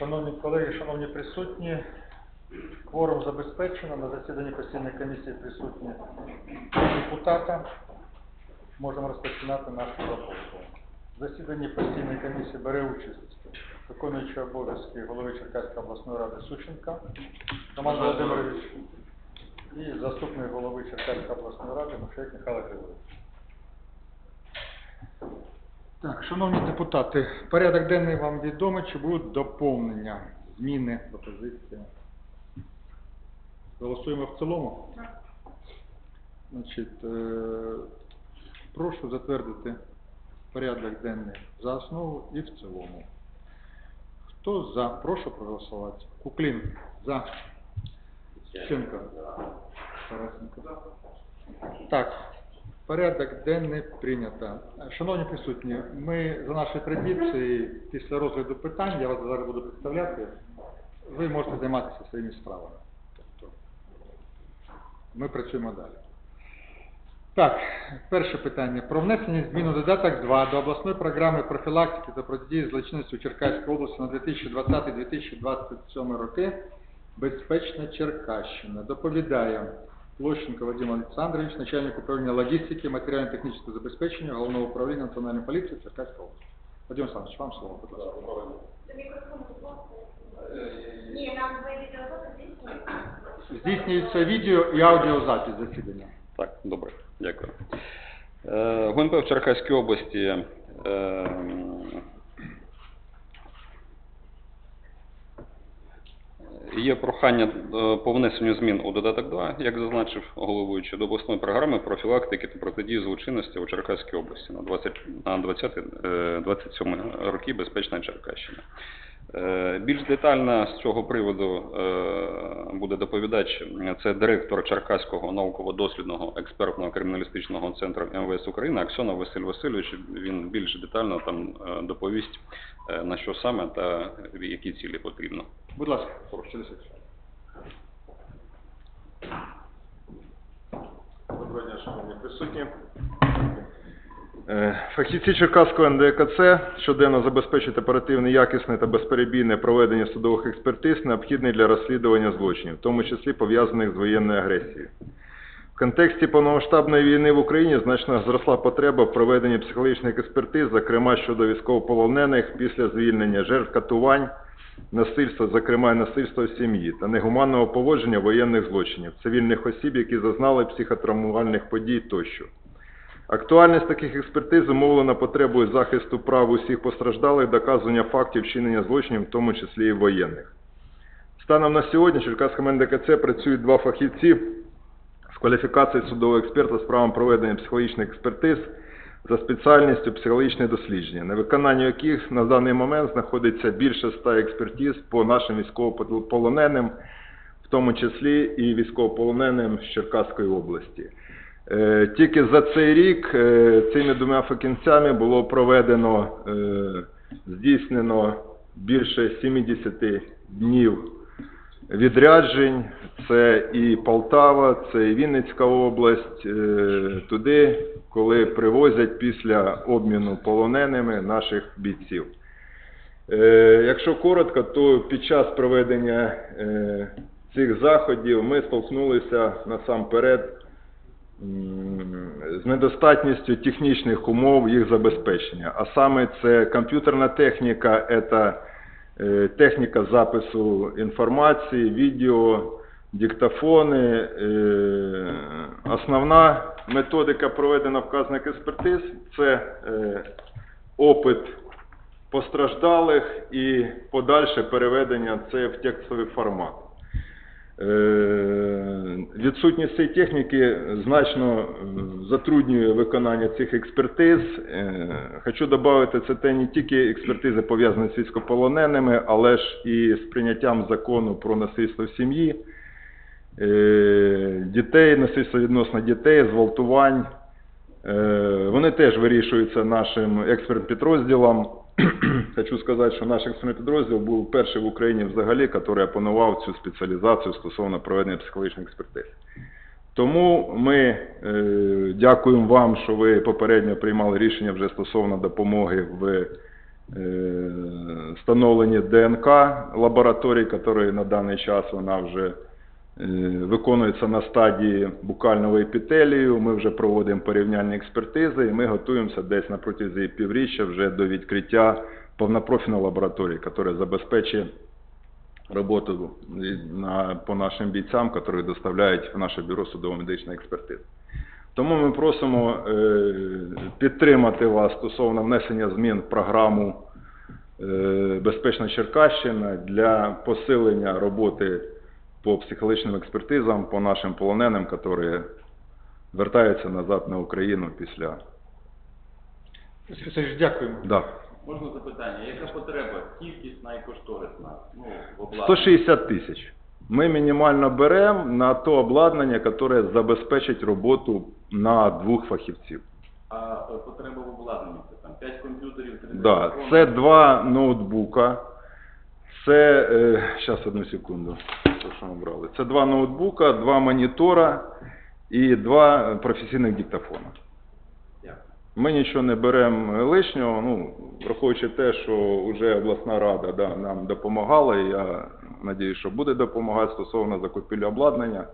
Шановні колеги, шановні присутні, кворум забезпечено. На засіданні постійної комісії присутні депутата. Можемо розпочинати нашу роботу. В засіданні постійної комісії бере участь виконуючий обов'язки голови Черкаської обласної ради Сученка Роман Володимирович і заступник голови Черкаської обласної ради Мушек Михайло Григорович. Так, шановні депутати, порядок денний вам відомий, чи будуть доповнення, зміни, пропозиції? Голосуємо в цілому? Значить, е, прошу затвердити порядок денний за основу і в цілому. Хто за? Прошу проголосувати. Куклін. За. Ченко. Тарасенко. Так, порядок денний прийнято. Шановні присутні, ми за нашою традицією, після розгляду питань, я вас зараз буду представляти, ви можете займатися своїми справами. Тобто, ми працюємо далі. Так, перше питання. Про внесення змін у додаток 2 до обласної програми профілактики та протидії злочинності у Черкаській області на 2020-2027 роки Безпечна Черкащина. Доповідає Площенко Вадим Олександрович, начальник управління логістики, матеріально-технічного забезпечення Головного управління Національної поліції Черкаської області. Вадим Олександрович, вам слово, будь ласка. Ласка. Ні, нам? Здійснюється відео і аудіозапис засідання. Так, добре, дякую. Е, ГУНП в Черкаській області є прохання е, по внесенню змін у додаток 2, як зазначив головуючий, до обласної програми профілактики та протидії злочинності у Черкаській області на 20, на 20, е, 27 роки безпечна Черкащина. Е, Більш детально з цього приводу е, буде доповідач. Це директор Черкаського науково-дослідного експертного криміналістичного центру МВС України Аксьонов Василь Васильович. Він більш детально там е, доповість на що саме та які цілі потрібно. Будь ласка, прошу, Доброго дня, шановні присутні. Е, Фахівці Черкаського НДКЦ щоденно забезпечують оперативне, якісне та безперебійне проведення судових експертиз, необхідних для розслідування злочинів, в тому числі пов'язаних з воєнною агресією. В контексті повномасштабної війни в Україні значно зросла потреба в проведенні психологічних експертиз, зокрема щодо військовополонених після звільнення жертв катувань, насильства, зокрема насильства в сім'ї, та негуманного поводження воєнних злочинів, цивільних осіб, які зазнали психотравмувальних подій тощо. Актуальність таких експертиз зумовлена потребою захисту прав усіх постраждалих, доказування фактів вчинення злочинів, в тому числі і воєнних. Станом на сьогодні в Черкаському НДКЦ працюють два фахівці з кваліфікації судового експерта з правом проведення психологічних експертиз за спеціальністю психологічне дослідження, на виконанні яких на даний момент знаходиться більше ста експертиз по нашим військовополоненим, в тому числі і військовополоненим з Черкаської області. Е, Тільки за цей рік е, цими двома фахівцями було проведено, е, здійснено більше 70 днів відряджень. Це і Полтава, це і Вінницька область, туди, коли привозять після обміну полоненими наших бійців. Якщо коротко, то під час проведення цих заходів ми столкнулися насамперед з недостатністю технічних умов їх забезпечення. А саме це комп'ютерна техніка, це техніка запису інформації, відео, диктофони. Е, Основна методика проведення вказаних експертиз це е, опит постраждалих і подальше переведення це в текстовий формат. Е, Відсутність цієї техніки значно е, затруднює виконання цих експертиз. Е, Хочу додати, це те не тільки експертизи пов'язані з військополоненими, але ж і з прийняттям закону про насильство в сім'ї, дітей, насильство відносно дітей, зґвалтувань. Вони теж вирішуються нашим експертним підрозділом. Хочу сказати, що наш експертний підрозділ був перший в Україні взагалі, який опанував цю спеціалізацію стосовно проведення психологічних експертиз. Тому ми е, дякуємо вам, що ви попередньо приймали рішення вже стосовно допомоги в е, встановлені ДНК лабораторій, які на даний час вона вже виконується на стадії букального епітелію. Ми вже проводимо порівняльні експертизи і ми готуємося десь на протязі півріччя вже до відкриття повнопрофільної лабораторії, яка забезпечить роботу по нашим бійцям, які доставляють в наше бюро судово-медичної експертизи. Тому ми просимо е, підтримати вас стосовно внесення змін в програму е, Безпечна Черкащина для посилення роботи по психологічним експертизам по нашим полоненим, які вертаються назад на Україну після. Дякуємо. Да. Можна запитання, яка потреба кількісна і кошторисна? Ну, в 160 тисяч. Ми мінімально беремо на то обладнання, яке забезпечить роботу на двох фахівців. А е, потреба в обладнанні це там 5 комп'ютерів, 3D Да, це два ноутбука. Це, е, зараз одну секунду, що ми брали. Це два ноутбука, два монітора і два професійних диктофона. Ми нічого не беремо лишнього, ну, враховуючи те, що вже обласна рада да, нам допомагала, і я сподіваюся, що буде допомагати стосовно закупівлі обладнання.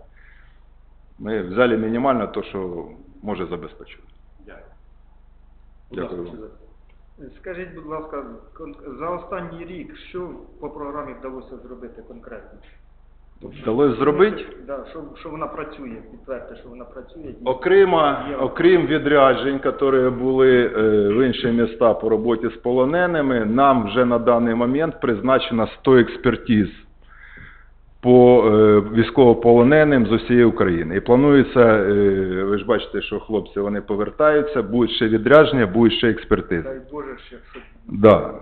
Ми взяли мінімально те, що може забезпечити. Дякую. Дякую. Василь. Скажіть, будь ласка, за останній рік що по програмі вдалося зробити конкретно? Вдалося зробити? Да, що, що вона працює, підтвердьте, що вона працює. Окремо, окрім відряджень, які були е, в інші міста по роботі з полоненими, нам вже на даний момент призначено 100 експертиз по е, військовополоненим з усієї України. І планується, е, ви ж бачите, що хлопці вони повертаються, будуть ще відрядження, будуть ще експертизи. Дай Боже, ще. Да.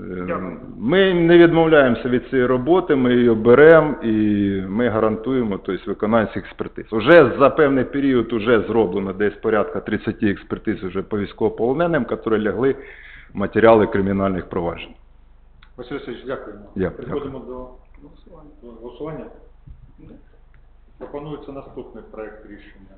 Е, Ми не відмовляємося від цієї роботи, ми її беремо і ми гарантуємо тобто, виконання експертиз. Уже за певний період уже зроблено десь порядка 30 експертиз уже по військовополоненим, які лягли в матеріали кримінальних проваджень. Василь Васильович, дякуємо. Переходимо до до голосування. Пропонується наступний проект рішення.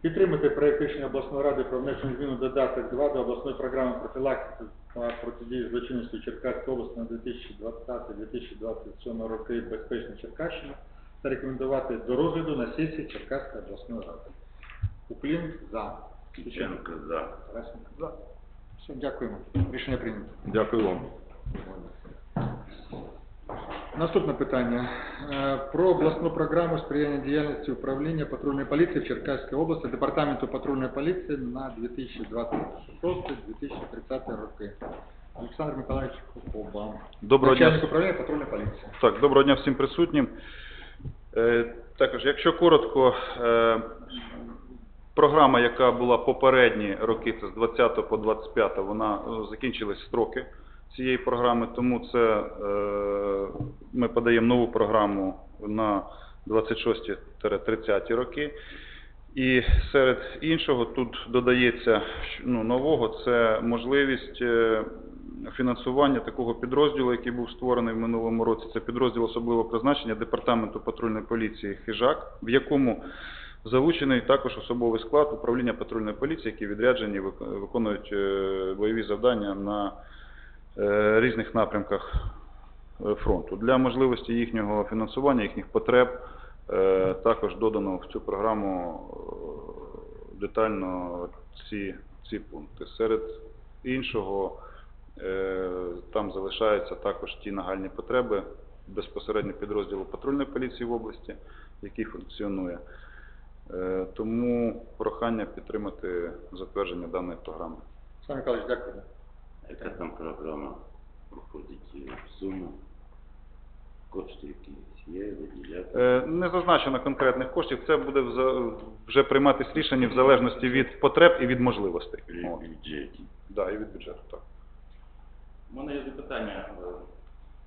Підтримати проект рішення обласної ради про внесення змін у додаток 2 до обласної програми профілактики та протидії злочинності Черкаської області на 2020-2027 роки «Безпечна Черкащина» та рекомендувати до розгляду на сесії Черкаської обласної ради. Уклін за. Кіченко за. Тарасенко за. Все, дякуємо. Рішення прийнято. Дякую вам. Наступне питання. Е, Про обласну програму сприяння діяльності управління патрульної поліції в Черкаській області, Департаменту патрульної поліції на 2026-2030 роки. Олександр Миколаївич Кукоба. Доброго дня. Управління патрульної поліції. Так, доброго дня всім присутнім. Е, Також, якщо коротко, е, програма, яка була попередні роки, це з 20 по 25, вона закінчились строки цієї програми, тому це е, ми подаємо нову програму на 26-30 роки. І серед іншого тут додається ну, нового, це можливість е, фінансування такого підрозділу, який був створений в минулому році. Це підрозділ особливого призначення Департаменту патрульної поліції Хижак, в якому залучений також особовий склад управління патрульної поліції, які відряджені виконують е, бойові завдання на різних напрямках е, фронту. Для можливості їхнього фінансування, їхніх потреб е, також додано в цю програму е, детально ці, ці пункти. Серед іншого, е, там залишаються також ті нагальні потреби безпосередньо підрозділу патрульної поліції в області, який функціонує. Е, Тому прохання підтримати затвердження даної програми. Олександр Миколаївич, дякую. Яка там програма проходить сума? Кошти якісь є, виділяти? Е, Не зазначено конкретних коштів, це буде вза- вже прийматись рішення в залежності від потреб і від можливостей. При От. бюджеті. Да, і від бюджету, так. У мене є запитання, е,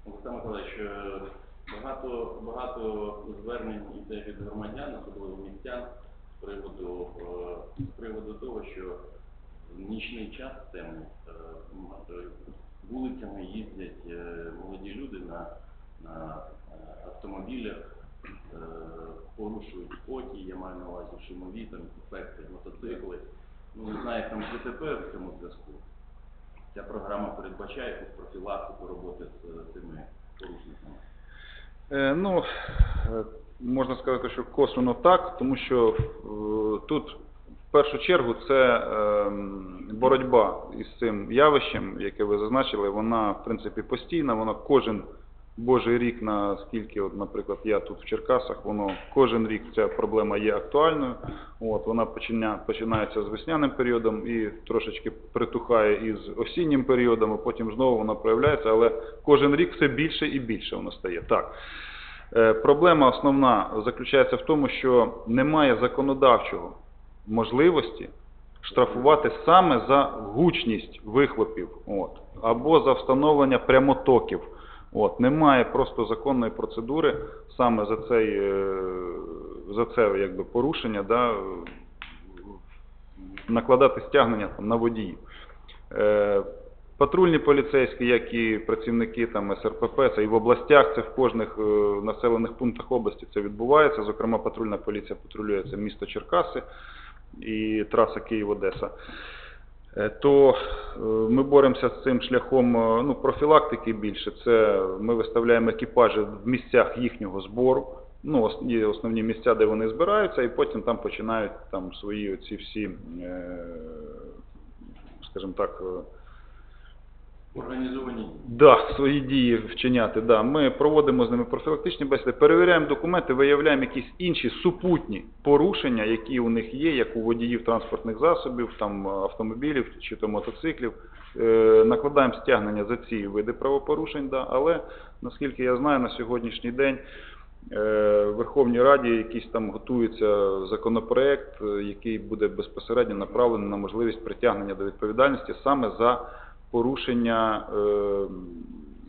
Олександр Миколаївич, е, багато, багато звернень йде від громадян, особливо містян, з приводу, е, з приводу того, що в нічний час темний е, е, вулицями їздять е, молоді люди на, на е, автомобілях, порушують коті, я маю на увазі шумові, там, ефекти, мотоцикли. Ну, не знаю, як там ДТП в цьому зв'язку. ця програма передбачає якусь профілактику роботи з цими порушниками? Е, Ну, можна сказати, що косвенно так, тому що е, тут в першу чергу це ем, боротьба із цим явищем, яке ви зазначили, вона в принципі постійна, вона кожен божий рік, наскільки, от, наприклад, я тут в Черкасах, воно кожен рік ця проблема є актуальною. От, вона починя, починається з весняним періодом і трошечки притухає із осіннім періодом, а потім знову вона проявляється, але кожен рік все більше і більше воно стає. Так. Е, Проблема основна заключається в тому, що немає законодавчого можливості штрафувати саме за гучність вихлопів, от, або за встановлення прямотоків. От, немає просто законної процедури саме за, цей, е, за це якби, порушення, да, накладати стягнення там, на водіїв. Е, Патрульні поліцейські, як і працівники там СРПП, це і в областях, це в кожних е, населених пунктах області це відбувається. Зокрема, патрульна поліція патрулює це місто Черкаси і траса Київ-Одеса. Е, То е, ми боремося з цим шляхом е, ну, профілактики більше. Це ми виставляємо екіпажі в місцях їхнього збору. Ну, є основні місця, де вони збираються, і потім там починають там свої оці всі, скажімо так, Організовані. Да, свої дії вчиняти. Да. Ми проводимо з ними профілактичні бесіди, перевіряємо документи, виявляємо якісь інші супутні порушення, які у них є, як у водіїв транспортних засобів, там автомобілів чи то мотоциклів. Е, накладаємо стягнення за ці види правопорушень, да. але наскільки я знаю, на сьогоднішній день е, Верховній Раді якийсь там готується законопроект, е, який буде безпосередньо направлений на можливість притягнення до відповідальності саме за порушення е,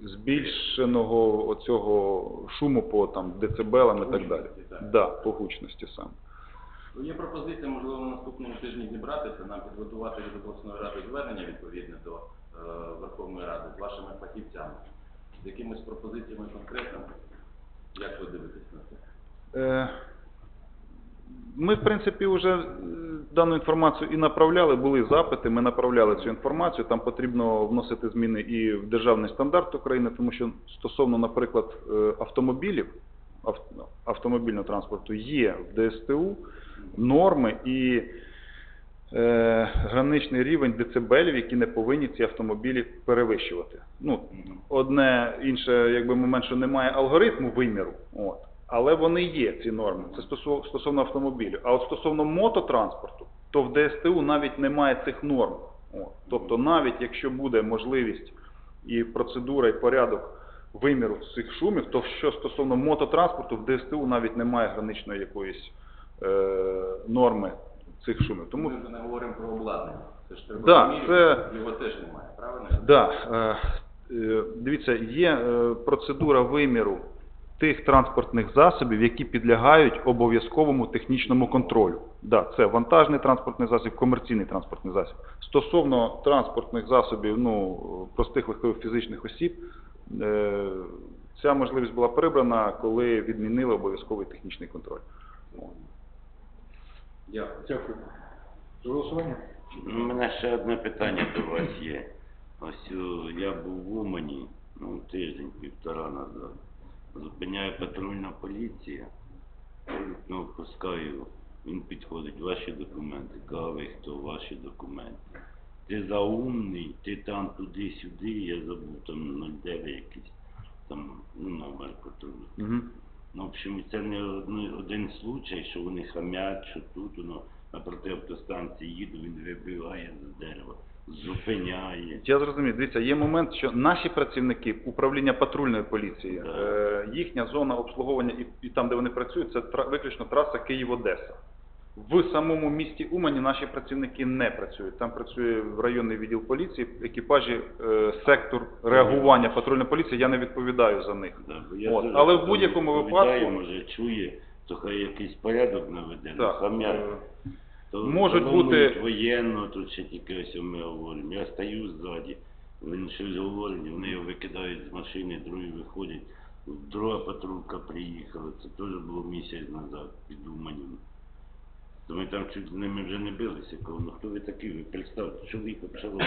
збільшеного оцього шуму по там децибелам і так далі. Так. Да, по гучності саме. Ну, Є пропозиція, можливо, на наступному тижні зібратися, нам підготувати від обласної ради звернення відповідне до е, Верховної Ради з вашими фахівцями, з якимись пропозиціями конкретними. Як ви дивитесь на це? Е, Ми, в принципі, вже е, дану інформацію і направляли, були запити, ми направляли цю інформацію. Там потрібно вносити зміни і в державний стандарт України, тому що стосовно, наприклад, е, автомобілів, автомобільного транспорту є в ДСТУ норми і е, граничний рівень децибелів, які не повинні ці автомобілі перевищувати. Ну, одне інше, якби момент, що немає алгоритму виміру, от, але вони є, ці норми. Це стосов- стосовно автомобілів. А от стосовно мототранспорту, то в ДСТУ навіть немає цих норм. От. Тобто навіть якщо буде можливість і процедура, і порядок виміру цих шумів, то що стосовно мототранспорту, в ДСТУ навіть немає граничної якоїсь е, норми цих шумів. Тому Ми вже не говоримо про обладнання. Це ж треба Да, вимірювати, це- його теж немає, правильно? Да, е, е, дивіться, є е, процедура виміру тих транспортних засобів, які підлягають обов'язковому технічному контролю. Да, це вантажний транспортний засіб, комерційний транспортний засіб. Стосовно транспортних засобів, ну, простих легкових фізичних осіб, е, ця можливість була прибрана, коли відмінили обов'язковий технічний контроль. Дякую. Дякую. Голосування? У мене ще одне питання до вас є. Ось я був в Умані, ну, тиждень-півтора назад. Зупиняє патрульна поліція. Ну, пускаю, він підходить, ваші документи. Каже, ви хто, ваші документи. Ти заумний, ти там туди-сюди, я забув там 09 якийсь, там, ну, номер патрулю. Угу. Ну, в общем, це не одни- один случай, що вони хамять, що тут воно напроти автостанції їду, він вибиває з дерева, зупиняє. Я зрозумів. Дивіться, є момент, що наші працівники управління патрульної поліції, Да. е, їхня зона обслуговування і, і там, де вони працюють, це тра- виключно траса Київ-Одеса. В самому місті Умані наші працівники не працюють. Там працює районний відділ поліції, екіпажі, е, сектор реагування патрульної поліції. Я не відповідаю за них. Да, бо я От, але в будь-якому відповідаю, випадку- може чує, то хай якийсь порядок наведе, ну, Так, хамять. е, То можуть бути- воєнно, тут ще тільки ось ми говоримо. Я стою ззаді, він щось говорить, вони його викидають з машини, другі виходять. Друга патрулька приїхала, це теж було місяць назад під Уманем. То ми там чуть з ними вже не билися. Кажу, ну хто ви такі? Ви представте, що ви їх обшалили?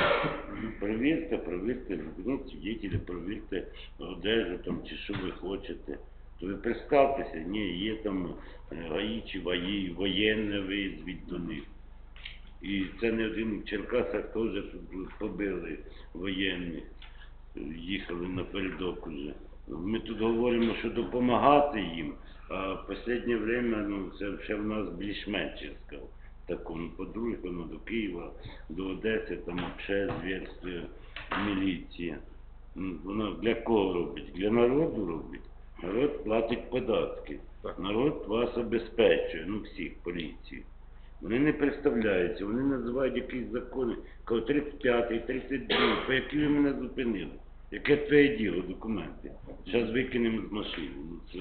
Провірте, провірте, ну, свідетеля, провірте одежу там, чи що ви хочете. То ви представтеся, ні, є там е, ГАІ чи ВАї, воєнне визвіть до них. І це не один в Черкасах теж побили воєнних, їхали напередок уже. Ми тут говоримо, що допомагати їм, а в останнє время, ну, це ще в нас більш-менш, я сказав. Так, ну, по-друге, ну, до Києва, до Одеси, там ще звірство, міліція. Ну, Вона для кого робить? Для народу робить. Народ платить податки. Так. Народ вас обезпечує, ну всіх, поліцію. Вони не представляються, вони називають якісь закони, кажуть 35-й, 32 по які ви мене зупинили? Яке твоє діло, документи? Зараз викинемо з машини. Ну, це...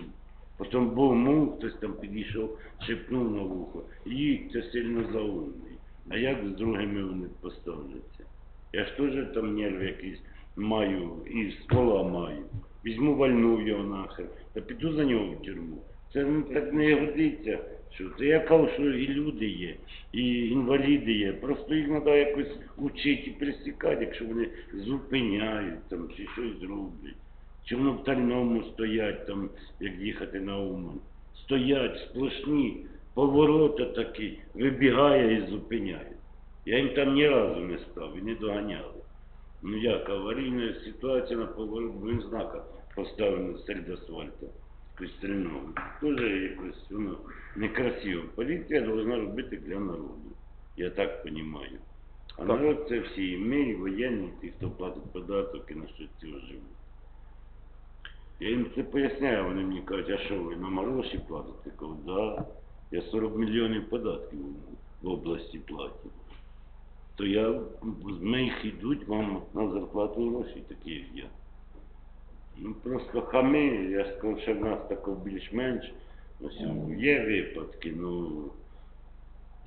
Потім був мув, хтось там підійшов, шепнув на вухо. Їдь, це сильно заумний. А як з другими вони поставляться? Я ж теж там нерв якийсь маю, і ствола маю. Візьму вальну його нахер, та піду за нього в тюрму. Це ну, так не годиться. Що це я кажу, що і люди є, і інваліди є. Просто їх треба якось учити і присікати, якщо вони зупиняють там чи щось зроблять. Чи воно в тальному стоять там, як їхати на Уман. Стоять сплошні, повороти такі, вибігає і зупиняє. Я їм там ні разу не став і не доганяли. Ну як, аварійна ситуація на він знака поставлено серед асфальту. Стрільного. Тоже якось воно некрасиво. Поліція повинна робити для народу. Я так розумію. А Так. народ це всі і ми, і воєнні, ті, хто платить податок і на що цього живуть. Я їм це поясняю, вони мені кажуть, а що ви нам гроші платите? Кажу, да, я 40 мільйонів податків в області платю. То я, з моїх йдуть вам на зарплату гроші, такі як я. Ну просто хами, я сказав, що в нас тако більш-менш. Ось є випадки, ну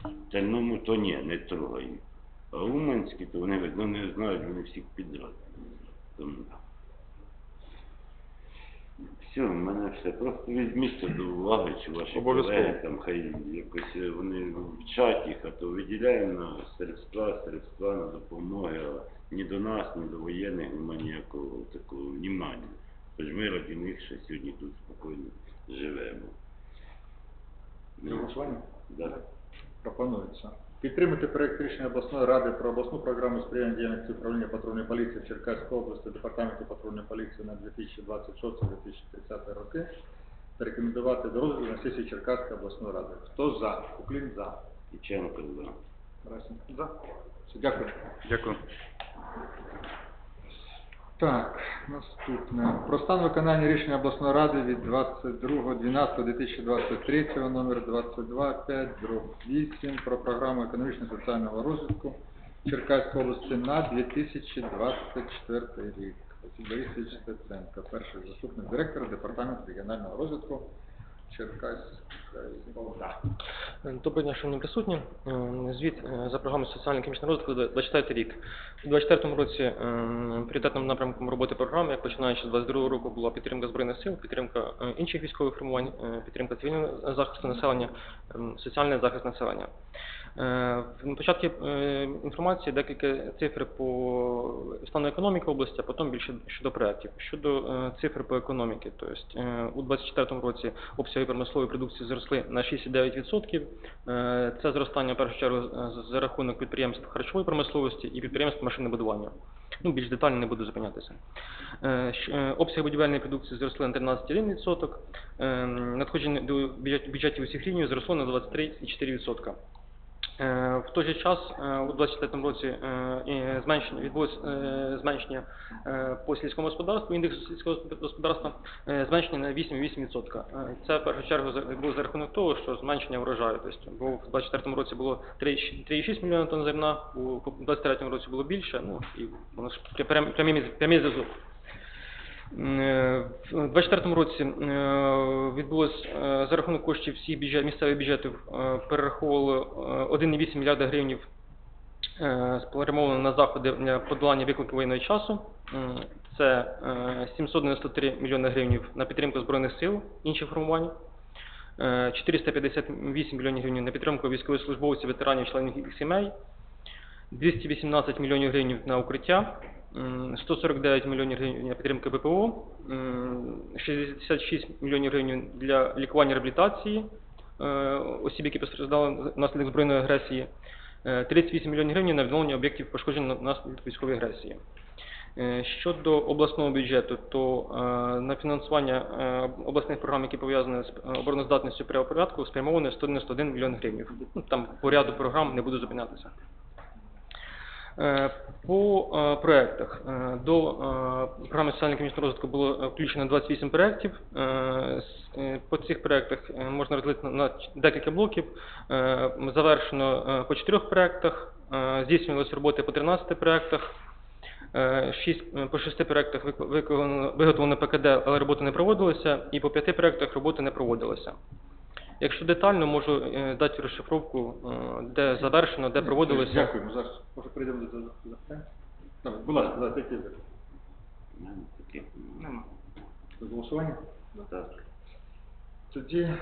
в тальному то ні, не трогають. А уманські, то вони видно не знають, вони всіх підряд. Все, в мене все. Просто візьміть це до уваги, чи ваші Обов'язково. колеги там хай якось е, вони вчать їх, а то виділяємо на средства, средства на допомоги, а ні до нас, ні до воєнних немає ніякого такого внимання. Тож ми раді них ще сьогодні тут спокійно живемо. Голосування? Да. Пропонується. Підтримати проект рішення обласної ради про обласну програму сприяння діяльності управління патрульної поліції в Черкаській області Департаменту патрульної поліції на 2026-2030 роки та рекомендувати до розгляду на сесії Черкаської обласної ради. Хто за? Куклін за. Печенко, да. Тарасенко за. Все, Дякую. Дякую. Так, наступне. Про стан виконання рішення обласної ради від 22.12.2023 номер 22.5.8 про програму економічно-соціального розвитку Черкаської області на 2024 рік. Борисович Стеценко, перший заступник директора Департаменту регіонального розвитку Черкаської Добрий дня, шановні присутні. Е, Звіт е, за програмою соціально-економічного розвитку 24 рік. У 2024 році е, пріоритетним напрямком роботи програми, як починаючи з 2022 року, була підтримка збройних сил, підтримка інших військових формувань, підтримка цивільного захисту населення, е, соціальний захист населення. Е, На початку е, інформації декілька цифр по стану економіки області, а потім більше щодо проєктів. Щодо е, цифр по економіці, тобто е, у 2024 році обсяги промислової продукції зросли на 6,9%. Е, Це зростання в першу чергу за рахунок підприємств харчової промисловості і підприємств машинобудування. Ну, більш детально не буду зупинятися. Обсяги будівельної продукції зросли на 13,1%. Е, Надходження до бюджетів усіх рівнів зросло на 23,4%. Е, В той же час е, у 2024 році е, зменшення відбулось е, зменшення по сільському господарству, індекс сільського господарства зменшення на 8,8%. Е, Це в першу чергу відбулося за рахунок того, що зменшення врожаю. Тобто, бо в 2024 році було 3,6 3,6 мільйона тонн зерна, у 2023 році було більше, ну і воно ж пря- прямий прямий зв'язок. Е, В 2024 році е, відбулось е, за рахунок коштів всіх бюджет, місцевих бюджетів перераховували е, 1,8 мільярда гривень спрямовано на заходи для подолання викликів воєнного часу. Це е, 793 мільйони гривень на підтримку Збройних сил, інших формувань. е, 458 мільйонів гривень на підтримку військовослужбовців, ветеранів, членів їх сімей, 218 мільйонів гривень на укриття, 149 мільйонів гривень на підтримку ППО, 66 мільйонів гривень для лікування реабілітації е, осіб, які постраждали внаслідок збройної агресії, е, 38 мільйонів гривень на відновлення об'єктів пошкоджених внаслідок військової агресії. Е, Щодо обласного бюджету, то е, на фінансування е, обласних програм, які пов'язані з е, обороноздатністю правопорядку, спрямовано 191 мільйон гривень. Ну, там по ряду програм не буду зупинятися. Е, По е, проектах Е, до програми соціально-економічного розвитку було включено 28 проєктів. По цих проєктах можна розділити на декілька блоків. Завершено по 4 проєктах, здійснювалися роботи по 13 проєктах. Е, шість, е, по шести проєктах виготовлено ПКД, але роботи не проводилися, і по п'яти проєктах роботи не проводилися. Якщо детально, можу е, дати розшифровку, е, де завершено, де проводилося. Дякуємо. Зараз може прийдемо до запитань. Будь ласка, У таких Нема. до голосування. Так. Тоді е,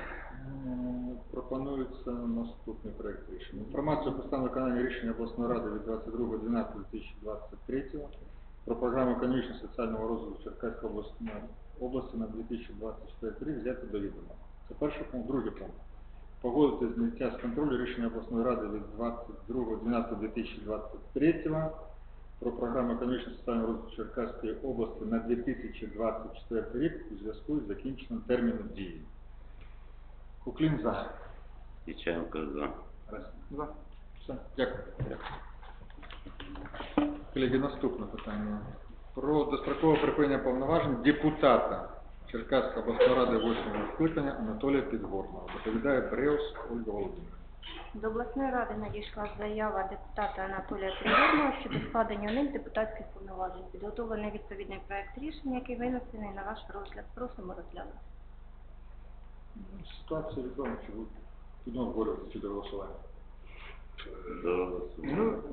пропонується наступний проект рішення. Інформацію про стан виконання рішення обласної ради від 22.12.2023 про програму економічно соціального розвитку Черкаської обласної області на 2024 взяти до відома. Це перший пункт. Другий пункт. Погодити зняття з контролю рішення обласної ради від 22.12.2023 про програму економічно соціального розвитку Черкаської області на 2024 рік у зв'язку з закінченням терміну дії. Куклін за. Киченко за. Раз. За. Все. Дякую. Колеги, наступне питання. Про дострокове припинення повноважень депутата Черкаської обласної ради 8 скликання Анатолія Підгорного. Доповідає Бреус Ольга Володимирівна. До обласної ради надійшла заява депутата Анатолія Тригорного щодо складення у них депутатських повноважень. Підготовлений відповідний проект рішення, який винесений на ваш розгляд. Просимо розглянути. Ситуація відома, чи ви підемо обговорювати чи до голосування? Ну,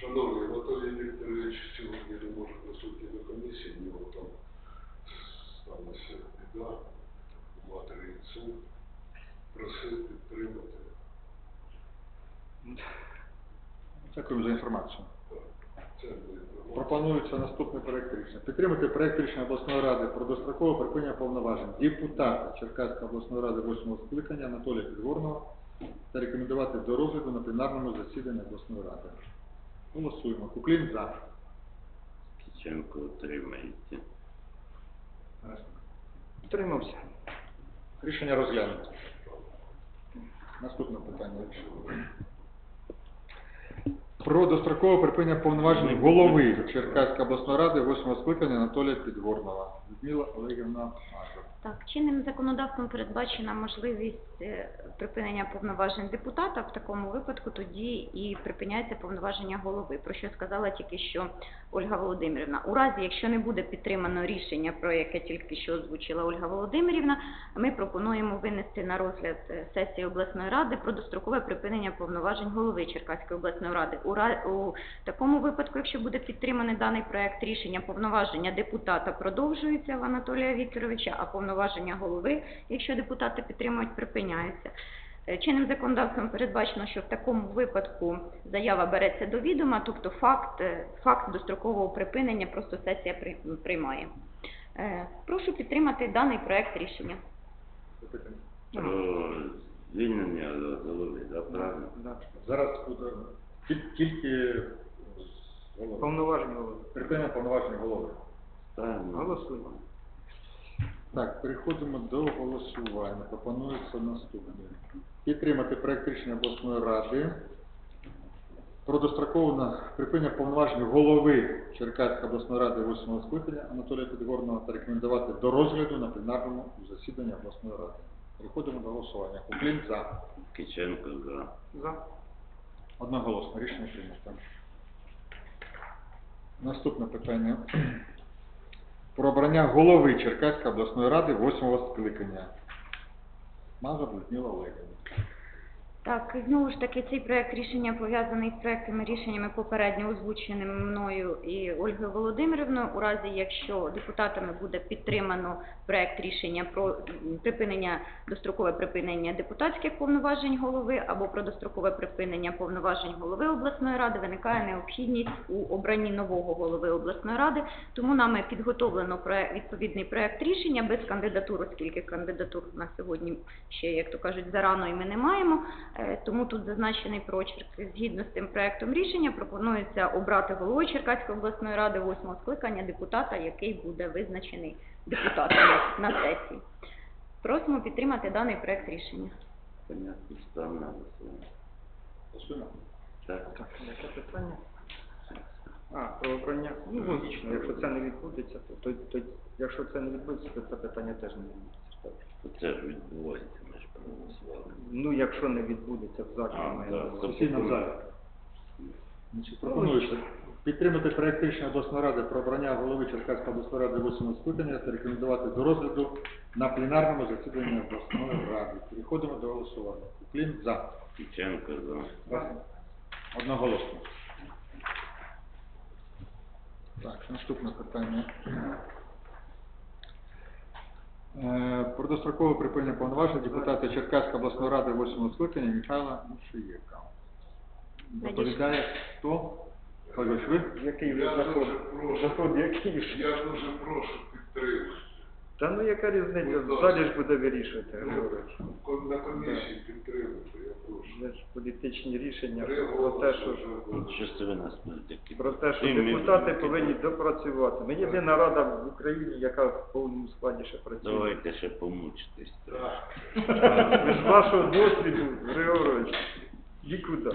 Шановний Анатолій Вікторович сьогодні не може присутній на комісії, в нього там сталася біда, у матері. Просив підтримати. Дякую за інформацію. Пропонується наступний проект рішення. Підтримати проект рішення обласної ради про дострокове припинення повноважень депутата Черкаської обласної ради 8 скликання Анатолія Підгорного та рекомендувати до розгляду на пленарному засіданні обласної ради. Голосуємо. Куклін за. Киченко утримається. Утримався. Рішення розглянуто. Наступне питання. Про дострокове припинення повноважень голови Черкаської обласної ради 8 скликання Анатолія Підгорного. Людмила Олегівна Мажор. Так, чинним законодавством передбачена можливість е, припинення повноважень депутата. В такому випадку тоді і припиняється повноваження голови, про що сказала тільки що Ольга Володимирівна. У разі, якщо не буде підтримано рішення, про яке тільки що озвучила Ольга Володимирівна, ми пропонуємо винести на розгляд е, сесії обласної ради про дострокове припинення повноважень голови Черкаської обласної ради. У, такому випадку, якщо буде підтриманий даний проект рішення, повноваження депутата продовжуються в Анатолія Вікторовича, а повноваження голови, якщо депутати підтримують, припиняються. Е, Чинним законодавством передбачено, що в такому випадку заява береться до відома, тобто факт, е, факт дострокового припинення просто сесія при- приймає. Е, Прошу підтримати даний проект рішення. Про звільнення голови, да, правильно? Да. Зараз тільки. Повноваження голови. Припинення повноважень голови. Голосуємо. Так, переходимо до голосування. Пропонується наступне. Підтримати проект рішення обласної ради про дострокове на- припинення повноважень голови Черкаської обласної ради 8 скликання Анатолія Підгорного та рекомендувати до розгляду на пленарному засіданні обласної ради. Переходимо до голосування. Куклін за. Киченко за. За. Одноголосно рішення прийнято. Наступне питання. Про обрання голови Черкаської обласної ради восьмого скликання. Мазур Людмила Олегівна. Так, знову ж таки, цей проект рішення пов'язаний з проектами рішеннями попередньо озвученими мною і Ольгою Володимирівною. У разі, якщо депутатами буде підтримано проект рішення про припинення, дострокове припинення депутатських повноважень голови або про дострокове припинення повноважень голови обласної ради, виникає необхідність у обранні нового голови обласної ради. Тому нами підготовлено проект, відповідний проект рішення без кандидатур, оскільки кандидатур на сьогодні ще, як то кажуть, зарано і ми не маємо. Е, Тому тут зазначений прочерк. Згідно з цим проектом рішення пропонується обрати головою Черкаської обласної ради восьмого скликання депутата, який буде визначений депутатом на сесії. Просимо підтримати даний проект рішення. Понятно, ставлю на голосування. Голосуємо. Так. Так, яке питання? А, про обрання. Ну, логічно, якщо це не відбудеться, то, то, то якщо це не відбудеться, то це питання теж не відбудеться. Це ж відбувається. Ну, якщо не відбудеться в залі, А, немає да. Значить, пропонується підтримати проект рішення обласної ради про обрання голови Черкаської обласної ради 8 скликання та рекомендувати до розгляду на пленарному засіданні обласної ради. Переходимо до голосування. Куклін за. Кіченко за. Одноголосно. Так, наступне питання. Е, Про дострокове припинення повноважень депутата Черкаської обласної ради 8 скликання Михайла Мушиєка. Доповідає хто? Ви? Який дуже прошу. Заход який? Я дуже прошу підтримати. Та ну яка різниця, в залі ж буде вирішувати, Григорович. На комісії підтримати, я прошу. Це ж політичні рішення Три про голоси те, що вже буде. Що це ви нас будете про те, що депутати повинні допрацювати. Ми єдина рада в Україні, яка в повному складі ще працює. Давайте ще помучитись трохи. Ви з вашого досвіду, Григорович, нікуди.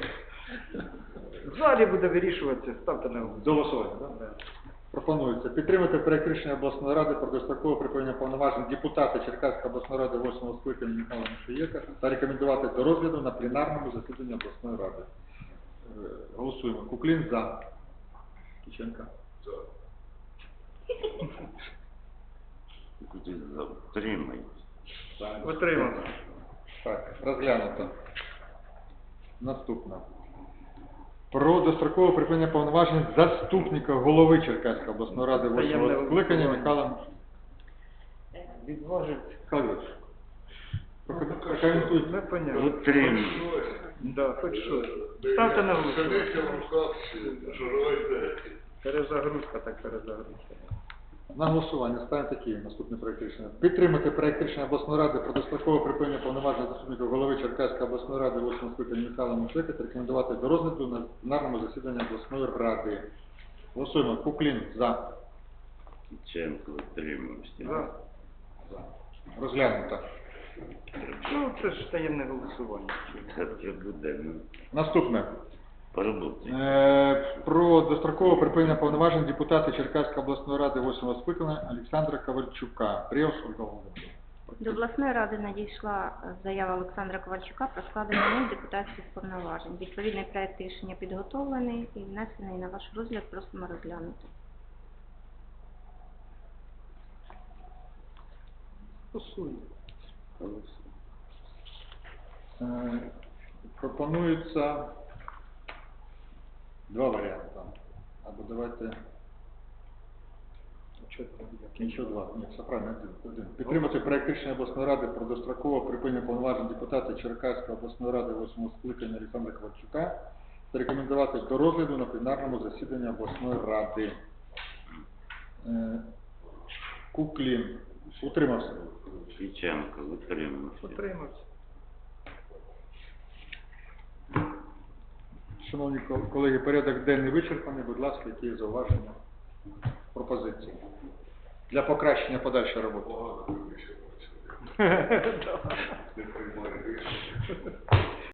В залі буде вирішуватися, ставте на голосування. До голосування, так? Да. Пропонується підтримати проект рішення обласної ради про дострокове припинення повноважень депутата Черкаської обласної ради 8 скликання Михайла Мушиєка та рекомендувати до розгляду на пленарному засіданні обласної ради. Е, Голосуємо. Куклін за. Киченка. За. Куди затримай. Утримався. Так, розглянуто. Наступне. Про дострокове припинення повноважень заступника голови Черкаської обласної ради восьмого Таємне скликання голосування. Михайла Мушиєка. Відважить. Михайлович, прокоментуйте. Утримай. Да, хоч щось. Ставте на голосування. Перезагрузка, так перезагрузка. На голосування ставимо такий наступний проект рішення. Підтримати проект рішення обласної ради про дострокове припинення повноважень заступника голови Черкаської обласної ради 8 скликання Михайла Мушика та рекомендувати до розгляду на пленарному засіданні обласної ради. Голосуємо. Куклін за. Кіченко утримався. Да. Розглянуто. Ну, це ж таємне голосування. Це буде, ну, Наступне. По. Е, Про дострокове припинення повноважень депутата Черкаської обласної ради 8 скликання Олександра Ковальчука. Пріус Ольга Володимирівна. До обласної ради надійшла заява Олександра Ковальчука про складення ним депутатських повноважень. Відповідний проект рішення підготовлений і внесений на ваш розгляд. Просимо розглянути. Е, Пропонується два варіанти. Або давайте? Нічого два. Ні, все правильно, один. один. Підтримати проект рішення обласної ради про дострокове припинення повноважень депутата Черкаської обласної ради 8 скликання Олександра Ковальчука та рекомендувати до розгляду на пленарному засіданні обласної ради. Е, Куклін. Утримався. Кіченко утримався. Утримався. Шановні колеги, порядок денний вичерпаний. Будь ласка, які є зауваження пропозиції для покращення подальшої роботи.